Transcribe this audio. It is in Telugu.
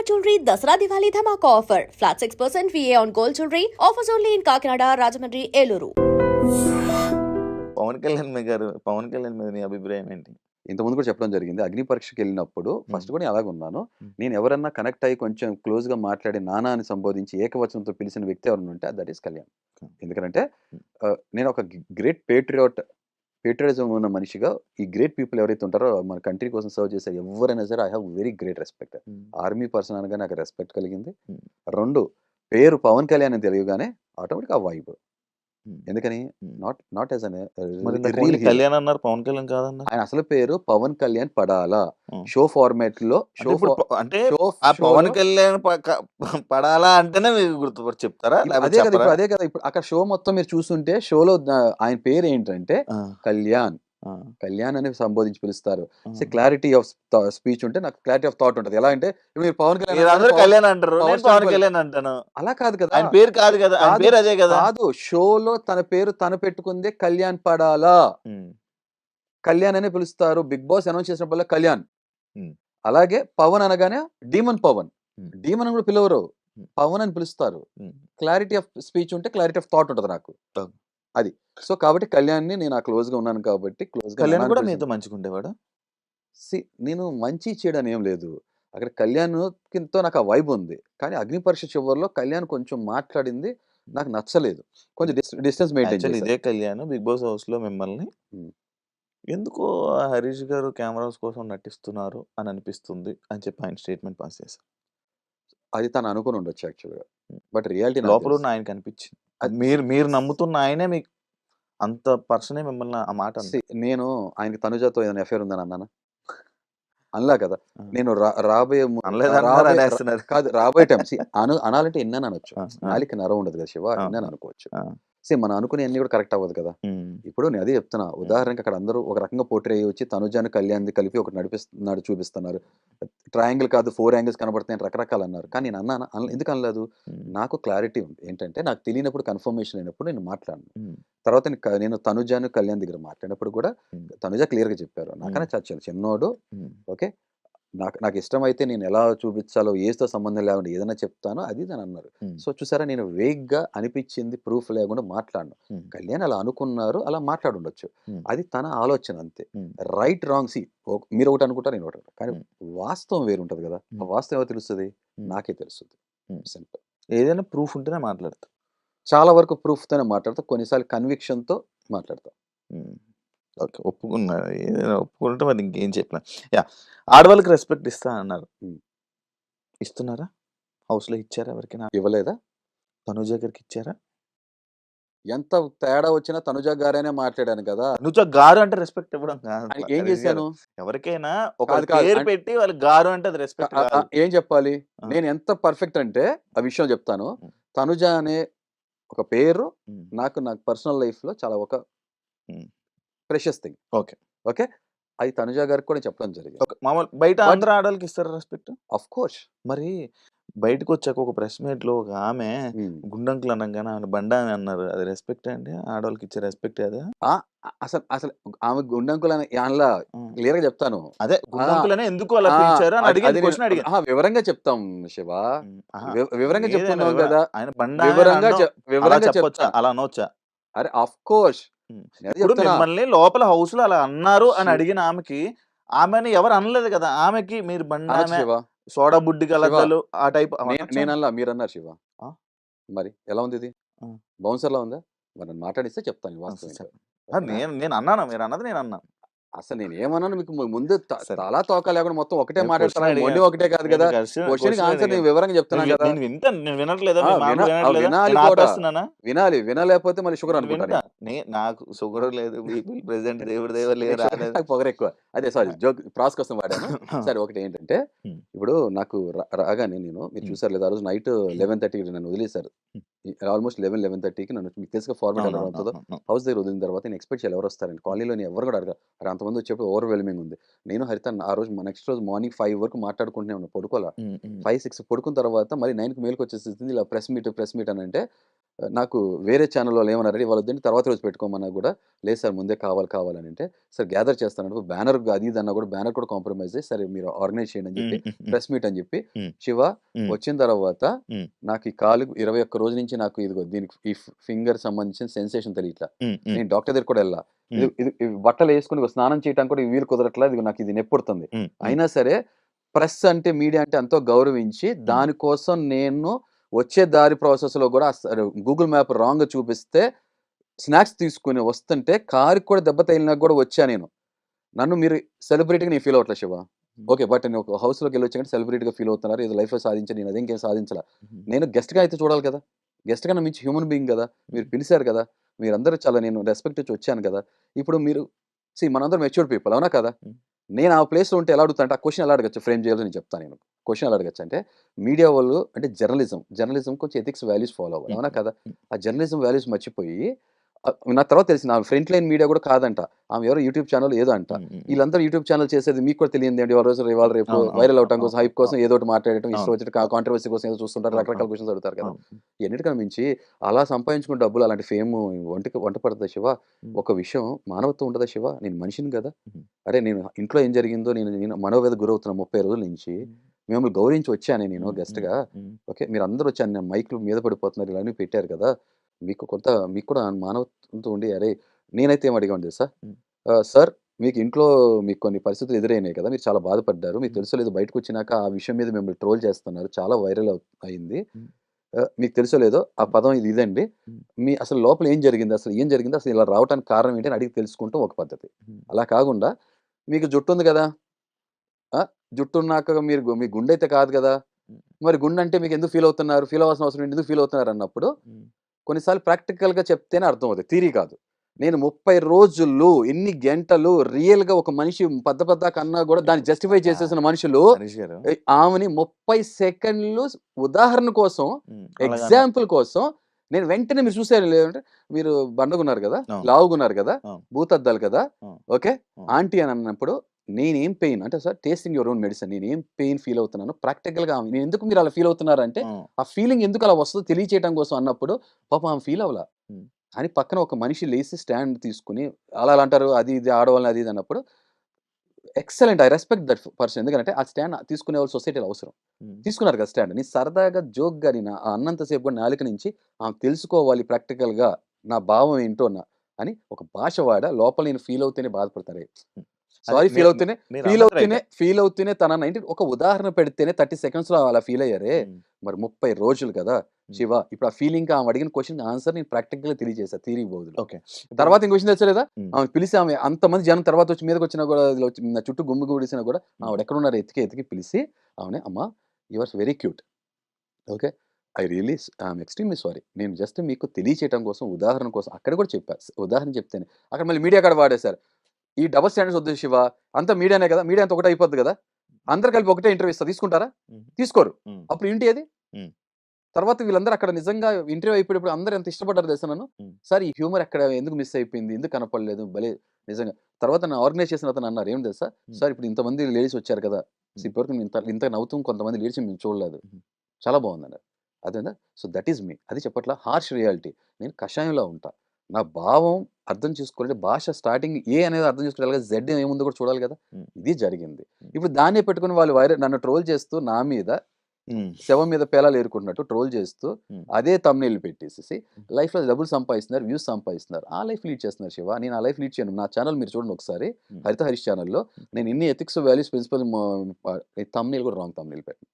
Shalimar Jewelry Dasra Diwali Dhamaka offer. Flat 6% VA on gold jewelry. Offers only in Kakinada, Rajahmundry, Eluru. Pawan Kalyan మీ గారు పవన్ కళ్యాణ్ మీద నీ అభిప్రాయం ఏంటి ఇంతకుముందు కూడా చెప్పడం జరిగింది అగ్ని పరీక్షకి వెళ్ళినప్పుడు ఫస్ట్ కూడా నేను అలాగే ఉన్నాను. నేను ఎవరన్నా కనెక్ట్ అయ్యి కొంచెం క్లోజ్గా మాట్లాడి నానా అని సంబోధించి ఏకవచనంతో పిలిచిన వ్యక్తి ఎవరైనా ఉంటే దట్ ఈస్ కళ్యాణ్. ఎందుకంటే నేను ఒక గ్రేట్ పేట్రియాట్ పేట్రియటిజం ఉన్న మనిషిగా ఈ గ్రేట్ పీపుల్ ఎవరైతే ఉంటారో మన కంట్రీ కోసం సర్వ్ చేసే ఎవరైనా సరే I have very great respect army person అనగా నాకు రెస్పెక్ట్ కలిగింది మ్మ్. రెండు పేరు పవన్ కళ్యాణ్ అని తెలియగానే ఆటోమేటిక్ ఆ వైబ్. ఎందుకని. నాట్ నాట్ యాజ్ కళ్యాణ్ అన్నారు పవన్ కళ్యాణ్ కాదన్నారు. ఆయన అసలు పేరు పవన్ కళ్యాణ్ పడాలా. షో ఫార్మాట్లో షో అంటే పవన్ కళ్యాణ్ పడాలా అంటేనే గుర్తుపడి చెప్తారా? అదే కదా అదే కదా ఇప్పుడు అక్కడ షో మొత్తం మీరు చూస్తుంటే షోలో ఆయన పేరు ఏంటంటే కళ్యాణ్. కళ్యాణ్ అని సంబోధించి పిలుస్తారు. సో క్లారిటీ ఆఫ్ స్పీచ్ ఉంటే నాకు క్లారిటీ ఆఫ్ థాట్ ఉంటుంది. ఎలా అంటే మీరు పవన్ కళ్యాణ్ కళ్యాణ్ అంటారు. పవన్ కళ్యాణ్ అంటాను. అలా కాదు కదా! ఆయన పేరు కాదు కదా! ఆయన పేరు అదే కదా! కాదు. షోలో తన పేరు తను పెట్టుకుందే కళ్యాణ్ పడాలా? కళ్యాణ్ అని పిలుస్తారు. బిగ్ బాస్ అనౌన్స్ చేసినప్పుడు కళ్యాణ్. అలాగే పవన్ అనగానే డీమన్ పవన్. డీమన్ కూడా పిలవరు. పవన్ అని పిలుస్తారు. క్లారిటీ ఆఫ్ స్పీచ్ ఉంటే క్లారిటీ ఆఫ్ థాట్ ఉంటుంది నాకు. అది. సో కాబట్టి కళ్యాణ్ని నేను క్లోజ్గా ఉన్నాను కాబట్టి క్లోజ్ కళ్యాణ్ కూడా. మీతో మంచిగా ఉండేవాడు See, నేను మంచి చేయడం ఏం లేదు. అక్కడ కళ్యాణ్తో నాకు ఆ వైబ్ ఉంది. కానీ అగ్ని పరీక్ష చివరిలో కళ్యాణ్ కొంచెం మాట్లాడింది నాకు నచ్చలేదు. కొంచెం డిస్టెన్స్ మెయింటైన్ ఇదే కళ్యాణ్ బిగ్ బాస్ హౌస్లో మిమ్మల్ని. ఎందుకో ఆ హరీష్ గారు కెమెరాస్ కోసం నటిస్తున్నారు అని అనిపిస్తుంది అని చెప్పి ఆయన స్టేట్మెంట్ పాస్ చేశారు. అది తను అనుకుని ఉండొచ్చు యాక్చువల్గా. బట్ రియాలిటీ లోపల ఉన్న ఆయనకి అనిపించింది. అది మీరు మీరు నమ్ముతున్న ఆయనే మీకు అంత పర్సనే మిమ్మల్ని ఆ మాట. నేను ఆయనకి తనుజాతో ఏదైనా అఫేర్ ఉందని అన్నానా అనలా కదా. నేను రా- రాబోయే ము- అనలేదు అన్నారు, రాబోయే- అనేస్తున్నారు. కాదు రాబోయే టైం అను అనాలంటే ఎన్నని అనొచ్చు ఆ, ఆ, నాలికి నరం ఉండదు కదా శివ ఆ. ఎన్నని అనుకోవచ్చు ఆ. సే మనం అనుకునే అన్ని కూడా కరెక్ట్ అవ్వదు కదా. ఇప్పుడు నేను అదే చెప్తున్నా. ఉదాహరణకి అక్కడ అందరూ ఒక రకంగా పోట్రే వచ్చి తనుజాను కళ్యాణ్ది కలిపి ఒకటి నడిపిస్తున్నాడు చూపిస్తున్నారు. ట్రయాంగిల్ కాదు ఫోర్ యాంగిల్స్ కనబడుతున్నాయి రకరకాలు అన్నారు. కానీ నేను అన్నాను అన- ఎందుకు అనలేదు? నాకు క్లారిటీ ఉంది. ఏంటంటే నాకు తెలియనప్పుడు కన్ఫర్మేషన్ అయినప్పుడు నేను మాట్లాడను. తర్వాత నేను తనుజాను కళ్యాణ్ దగ్గర మాట్లాడినప్పుడు కూడా తనుజ క్లియర్గా చెప్పారు. నాకనే చచ్చాను చిన్నోడు. ఓకే? నాకు నాకు ఇష్టమైతే నేను ఎలా చూపించాలో ఏతో సంబంధం లేకుండా ఏదైనా చెప్తానో అది అని అన్నారు. సో చూసారా నేను వేగ్గా అనిపించింది ప్రూఫ్ లేకుండా మాట్లాడను. కళ్యాణ్ అలా అనుకున్నారు అలా మాట్లాడుండొచ్చు. అది తన ఆలోచన అంతే. రైట్ రాంగ్ సి మీరు ఒకటి అనుకుంటారు నేను ఒకటి. కానీ. వాస్తవం వేరు ఉంటుంది కదా. వాస్తవం ఎవరు తెలుస్తుంది. నాకే తెలుస్తుంది. సింపుల్. ఏదైనా ప్రూఫ్ ఉంటేనే మాట్లాడతా. చాలా వరకు proof తోనే మాట్లాడతా. కొన్నిసార్లు conviction తో మాట్లాడతా. ఓకే ఒప్పుకున్నా ఒప్పుకుంటే మరి ఇంకేం చెప్పిన యా ఆడవాళ్ళకి రెస్పెక్ట్ ఇస్తా అన్నారు. ఇస్తున్నారా హౌస్లో ఇచ్చారా ఎవరికైనా ఇవ్వలేదా తనుజ గారికి ఇచ్చారా ఎంత తేడా వచ్చినా తనుజ గారైనా మాట్లాడాను కదా తనుజ గారు అంటే రెస్పెక్ట్ ఇవ్వడం కాదు ఏం. చేశాను ఎవరికైనా ఒక కాదు, కాదు. పేరు పెట్టి వాళ్ళు గారు అంటే అది రెస్పెక్ట్ ఆ- ఆ- ఏం చెప్పాలి. నేను ఎంత పర్ఫెక్ట్ అంటే ఆ విషయం చెప్తాను. తనుజ అనే ఒక పేరు. నాకు నాకు పర్సనల్ లైఫ్లో చాలా ఒక. Precious thing. ఓకే. ఓకే? అది తనుజ గారికి కూడా చెప్పడం జరిగింది. మామూలు బయట అందరూ ఆడవాళ్ళకి ఇస్తారా రెస్పెక్ట్? Of course. మరి బయటకు వచ్చాక ఒక ప్రెస్ మీట్లో ఒక ఆమె గుండంకులు అనగానే ఆమె బండ అని అన్నారు. అది రెస్పెక్ట్ అండి? ఆడవాళ్ళకి ఇచ్చే రెస్పెక్ట్ అదే? అసలు అసలు ఆమె గుండంకులు అని అందులో క్లియర్గా చెప్తాను. అదే గుండంకులనే ఎందుకు అలా ఆ, పిలిచారు అని అడిగి. క్వశ్చన్ వివరంగా చెప్తాం శివ. వివరంగా చెప్తున్నాం కదా! ఆయన బండ వివరంగా వివరంగా చెప్పొచ్చా? అలా అనొచ్చా? అరే ఆఫ్ కోర్స్. ఇప్పుడు మిమ్మల్ని లోపల హౌస్లో అలా అన్నారు అని అడిగిన ఆమెకి ఆమెని ఎవరు అనలేదు కదా! ఆమెకి మీరు బండ ఆమె సోడా బుడ్డి కలద్దలు ఆ టైప్ నేను- అలా మీరు అన్నారు శివ? మరి ఎలా ఉంది ఇది. బౌన్సర్ లా ఉందా? మరి మాట్లాడిస్తే చెప్తాను? నేను నేను అన్నాను మీరు అన్నది నేను అన్నా అసలు నేను ఏమన్నాను మీకు ముందు. తలా తోక లేకుండా మొత్తం ఒకటే నేను మాట్లాడతాను. question మొండి అడిగాను. ఒకటే కాదు కదా. క్వశ్చన్ ఆన్సర్ నేను. వివరంగా చెప్తున్నాను నేను కదా. వినాలి వినాలి వినలేకపోతే మళ్ళీ షుగర్ అనుకుంటాను నాకు షుగర్ లేదు. ప్రెసిడెంట్ దేవుడు దేవ నాకు పొగరు ఎక్కువ. అదే సారీ జోక్ ప్రాస్ కోసం వాడాను. సరే ఒకటి ఏంటంటే. ఇప్పుడు నాకు రాగానే నేను మీరు. చూసారు లేదా ఆ రోజు నైట్ లెవెన్ థర్టీకి నన్ను వదిలేశారు. ఆల్మోస్ట్ లెవెన్ లెవెన్ థర్టీకి నన్ను మీకు తెలుసుగా ఫార్మేట్ ఎలా ఉంటుందో. హౌస్ దగ్గర వదిలిన తర్వాత నేను ఎక్స్పెక్ట్ చేయాలి ఎవరు వస్తారని కాలనీలో నేను ఎవరు కూడా అడగా అరే అంతమంది వచ్చేప్పుడు ఓవర్ వెల్మింగ్ ఉంది. నేను హరిత ఆ రోజు నెక్స్ట్ రోజు మార్నింగ్ ఫైవ్ వరకు మాట్లాడుకుంటూనే ఉన్నాను పడుకోవాలా? ఫైవ్ సిక్స్ పడుకున్న తర్వాత మళ్ళీ నైన్కి మేలుకు వచ్చేసింది ఇలా ప్రెస్ మీట్ ప్రెస్ మీట్ అని అంటే నాకు వేరే ఛానల్ వాళ్ళు ఏమన్నారంటే వాళ్ళు వద్దండి తర్వాత రోజు పెట్టుకోమన్నా కూడా లేదు సార్ ముందే కావాలి కావాలని అంటే సార్ గ్యాదర్ చేస్తాను బ్యానర్ అది ఇది అన్నా కూడా బ్యానర్ కూడా కాంప్రమైజ్ చేసి సరే మీరు ఆర్గనైజ్ చేయండి అని చెప్పి ప్రెస్ మీట్ అని చెప్పి. శివ. వచ్చిన తర్వాత. నాకు ఈ కాలు ఇరవై ఒక్క రోజు నుంచి నాకు ఇదిగో దీనికి ఈ ఫింగర్ సంబంధించిన సెన్సేషన్ తెలియట్లా నేను డాక్టర్ దగ్గర కూడా వెళ్ళా. ఇది బట్టలు వేసుకుని స్నానం చేయడానికి కూడా ఈ వీలు కుదరట్లా ఇది నాకు ఇది నెప్పుడుతుంది. అయినా సరే ప్రెస్ అంటే మీడియా అంటే ఎంతో గౌరవించి దానికోసం నేను వచ్చే దారి ప్రాసెస్లో కూడా గూగుల్ మ్యాప్ రాంగ్ చూపిస్తే స్నాక్స్ తీసుకుని వస్తుంటే కారుకి కూడా దెబ్బ తగిలినా కూడా వచ్చా నేను. నన్ను మీరు సెలబ్రిటీగా నేను ఫీల్ అవ్వట్లేదు శివ. ఓకే బట్ నేను ఒక house లోకి వెళ్ళి వచ్చాక సెలబ్రిటీగా ఫీల్ అవుతున్నారు. ఇది లైఫ్ సాధించి నేను అదేం సాధించాల. నేను guest గా అయితే చూడాలి కదా. గెస్ట్గా మించి హ్యూమన్ బీయింగ్ కదా. మీరు పిలిచారు కదా. మీరందరూ చాలా నేను రెస్పెక్ట్ ఇచ్చి వచ్చాను కదా. ఇప్పుడు మీరు సి మనందరం మెచ్యూర్డ్ పీపుల్ అవునా కదా. నేను ఆ ప్లేస్లో ఉంటే ఎలా అడుగుతా అంటే ఆ క్వశ్చన్ ఎలా అడగచ్చు? ఫ్రేమ్ చేయాలో నేను చెప్తాను నేను. క్వశ్చన్ ఎలా అడగచ్చు అంటే మీడియా వాళ్ళు అంటే జర్నలిజం జర్నలిజం కొంచెం ఎథిక్స్ వాల్యూస్ ఫాలో అవ్వాలి. అవునా కదా. ఆ జర్నలిజం వాల్యూస్ మర్చిపోయి నా తర్వాత తెలిసి నా ఫ్రంట్ లైన్ మీడియా కూడా కాదంట. ఆమె ఎవరో యూట్యూబ్ ఛానల్ ఏదో అంట. వీళ్ళందరూ యూట్యూబ్ ఛానల్ చేసేది మీకు కూడా తెలియదు అండి రోజు ఇవాళ రేపు వైరల్ అవటం కోసం హైప్ కోసం ఏదో ఒకటి మాట్లాడటం ఇష్టం. వచ్చి కాంట్రవర్సీ కోసం ఏదో చూస్తుంటారు రకరకాల. క్వశ్చన్స్ అడుగుతారు కదా. ఎన్నిటికన్నా మించి అలా సంపాదించుకున్న డబ్బులు అలాంటి ఫేమ్ వంటకి వంట పడుతుందా శివ. ఒక విషయం మానవత్వం ఉంటుందా శివ? నేను మనిషిని కదా. అరే నేను ఇంట్లో ఏం జరిగిందో నేను నేను మనోవేద గురవుతున్నా ముప్పై రోజుల నుంచి మిమ్మల్ని గౌరవించి వచ్చాను నేను గెస్ట్గా ఓకే మీరు అందరూ వచ్చాను నేను మైక్లు మీద పడిపోతున్నారు ఇలా పెట్టారు కదా. మీకు కొంత మీకు కూడా మానవత్వంతో ఉండి అరే నేనైతే ఏం అడిగాను తెలుసా? సార్ మీకు ఇంట్లో మీకు కొన్ని పరిస్థితులు ఎదురైనాయి కదా మీరు చాలా బాధపడ్డారు. మీకు Hmm. తెలుసో లేదో బయటకు వచ్చినాక ఆ విషయం మీద మిమ్మల్ని ట్రోల్ చేస్తున్నారు. చాలా వైరల్ అయింది. మీకు తెలుసో లేదో ఆ పదం ఇది ఇదండి. మీ అసలు లోపల ఏం జరిగింది? అసలు ఏం జరిగింది? అసలు ఇలా రావడానికి కారణం ఏంటి అని అడిగి తెలుసుకుంటాం ఒక పద్ధతి. అలా కాకుండా మీకు జుట్టు ఉంది కదా? జుట్టు ఉన్నాక మీరు మీ గుండె అయితే కాదు? కదా. మరి గుండె అంటే మీకు ఎందుకు ఫీల్ అవుతున్నారు? ఫీల్ అవ్వాల్సిన అవసరం? ఎందుకు ఫీల్ అవుతున్నారు? అన్నప్పుడు కొన్నిసార్లు ప్రాక్టికల్గా చెప్తేనే అర్థం అవుతుంది థీరీ కాదు నేను ముప్పై రోజులు ఎన్ని గంటలు రియల్గా ఒక మనిషి పెద్ద పెద్ద కన్నా కూడా దాన్ని జస్టిఫై చేసేసిన మనుషులు ఆమెని ముప్పై సెకండ్లు ఉదాహరణ కోసం. ఎగ్జాంపుల్ కోసం నేను వెంటనే మీరు చూసారు లేదంటే మీరు బండగున్నారు కదా. లావుగున్నారు కదా. భూతద్దాలు కదా. ఓకే. ఆంటీ అని అన్నప్పుడు నేనేం పెయిన్ అంటే sir tasting your own medicine నేను ఏం పెయిన్ ఫీల్ అవుతున్నాను ప్రాక్టికల్గా నేను ఎందుకు మీరు అలా ఫీల్ అవుతున్నారు అంటే ఉమ్, ఆ ఫీలింగ్ ఎందుకు అలా వస్తుందో తెలియచేయడం కోసం అన్నప్పుడు పాప ఆమె ఫీల్ అవ్వాల. అని పక్కన ఒక మనిషి లేచి స్టాండ్ తీసుకుని అలా అలా అంటారు అది ఇది ఆడవాళ్ళని అది ఇది అన్నప్పుడు excellent I respect that person ఎందుకంటే ఆ స్టాండ్ తీసుకునే వాళ్ళు సొసైటీలో అవసరం. తీసుకున్నారు కదా స్టాండ్ నీ సరదాగా జోక్గా నేను ఆ అన్నంతసేపు కూడా నాలుక నుంచి ఆమె తెలుసుకోవాలి ప్రాక్టికల్గా నా భావం ఏంటో నా అని ఒక భాష వాడ లోపల నేను ఫీల్ అవుతూనే బాధపడతారు. సారీ ఫీల్ అవుతూనే ఫీల్ అవుతూనే. ఫీల్ అవుతూనే తన ఏంటి ఒక ఉదాహరణ పెడితేనే థర్టీ సెకండ్స్లో అలా ఫీల్ అయ్యారే. మరి ముప్పై రోజులు కదా. శివ ఇప్పుడు ఆ ఫీలింగ్ ఆమె అడిగిన క్వశ్చన్ ఆన్సర్ నేను ప్రాక్టికల్గా తెలియజేసా థీరీ బోధులు ఓకే. తర్వాత ఇంకో విషయం తెచ్చలేదా. ఆమె పిలిచి ఆమె అంతమంది జనం తర్వాత వచ్చి మీదకి వచ్చినా కూడా నా చుట్టూ గుమ్మి గుడిసినా కూడా ఆవిడ ఎక్కడ ఉన్నారు ఎతికి ఎతికి పిలిచి ఆమె అమ్మ yours very cute okay? I really I'm extremely sorry నేను జస్ట్ మీకు తెలియచేయడం కోసం ఉదాహరణ కోసం అక్కడ కూడా చెప్పా ఉదాహరణ చెప్తేనే. అక్కడ మళ్ళీ మీడియా కాడ వాడేశారు. ఈ డబల్ స్టాండర్డ్స్ వద్దు శివ. అంతా మీడియానే కదా మీడియా అంతా ఒకటే అయిపోద్ది కదా. అందరు కలిపి ఒకటే ఇంటర్వ్యూ ఇస్తారు తీసుకుంటారా? తీసుకోరు. అప్పుడు ఏంటి అది. తర్వాత వీళ్ళందరూ అక్కడ నిజంగా ఇంటర్వ్యూ అయిపోయినప్పుడు అందరూ ఎంత ఇష్టపడ్డారు తెలుసా నన్ను. సార్ ఈ హ్యూమర్ ఎక్కడ ఎందుకు మిస్ అయిపోయింది? ఎందుకు కనపడలేదు? భలే నిజంగా. తర్వాత నా ఆర్గనైజ్ చేసిన అతను అన్నారు. ఏం తెలుసా. సార్ ఇప్పుడు ఇంతమంది లేడీస్ వచ్చారు కదా. ఇప్పటివరకు ఇంత ఇంత నవ్వుతూ కొంతమంది లేడీస్ మేము చూడలేదు. చాలా బాగుందన్నారు అదేనా సో దట్ ఈస్ మీ అది చెప్పట్ల హార్ష్ రియాలిటీ నేను కషాయంలో ఉంటా. నా భావం అర్థం చేసుకోవాలంటే భాష స్టార్టింగ్ ఏ అనేది అర్థం చేసుకోవాలి కదా జెడ్ ఏముందో కూడా చూడాలి కదా. ఇది జరిగింది. ఇప్పుడు దాన్నే పెట్టుకుని వాళ్ళు వైరల్ నన్ను ట్రోల్ చేస్తూ నా మీద శవం మీద పేలాలు ఏరుకుంటున్నట్టు ట్రోల్ చేస్తూ. అదే తమ్నేల్ పెట్టేసి లైఫ్లో డబ్బులు సంపాదిస్తున్నారు వ్యూస్ సంపాదిస్తున్నారు. ఆ లైఫ్ లీడ్ చేస్తున్నారు శివ. నేను ఆ లైఫ్ లీడ్ చేయను. నా ఛానల్ మీరు చూడండి ఒకసారి. హరిత హరీష్ ఛానల్లో నేను ఇన్ని ఎథిక్స్ వాల్యూస్ ప్రిన్సిపల్ తమ్నేల్ కూడా రాంగ్ తమ్నేల్ పెట్టాను.